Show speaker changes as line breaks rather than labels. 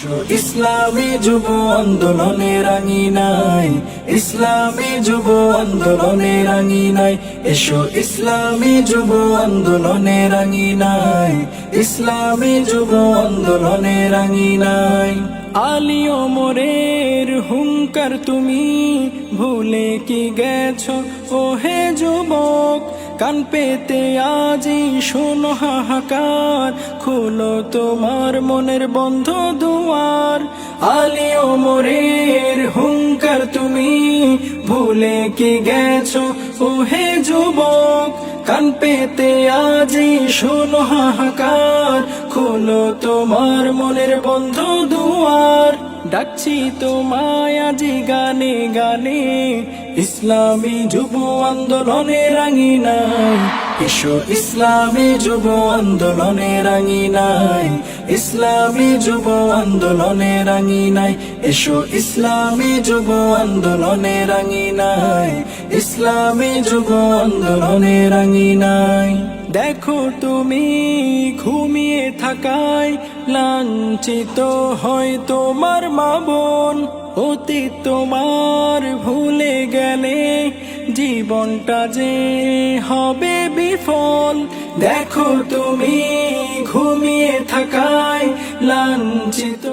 ইসলামী যুব আন্দোলনের রাঙিনাই ইসলামী যুব আন্দোলনের রাঙিনাই এসো ইসলামী যুব আন্দোলনের রাঙিনাই ইসলামী যুব আন্দোলনের রাঙিনাই আলী ওমরের হুঙ্কার তুমি ভুলে কি গেছো? ও হে যুবক কান পেতে আজি শোনো হাহাকার, খুলো তোমার মনের বন্ধ দুয়ার। আলী ওমরের হুঙ্কার তুমি ভুলে কি গেছো? ও হে যুবক, কান পেতে আজি শোনো হাহাকার, খুলো তোমার মনের বন্ধ দুয়ার। ডাকছি তোমায় আজি গানে গানে ইসলামী যুব আন্দোলনে রাঙিনাই এসো ইসলামী যুব আন্দোলনে রাঙিনাই ইসলামী যুব আন্দোলনে রাঙিনাই এসো ইসলামী যুব আন্দোলনে রাঙিনাই ইসলামী যুব আন্দোলনে রাঙিনাই দেখো তুমি ঘুমিয়ে থাকায় লাঞ্ছিত হয় তোমার মা বোন। অতীত তোমার ভুলে গেলে জীবনটা যে হবে বিফল। দেখো তুমি ঘুমিয়ে থাকায় লাঞ্ছিত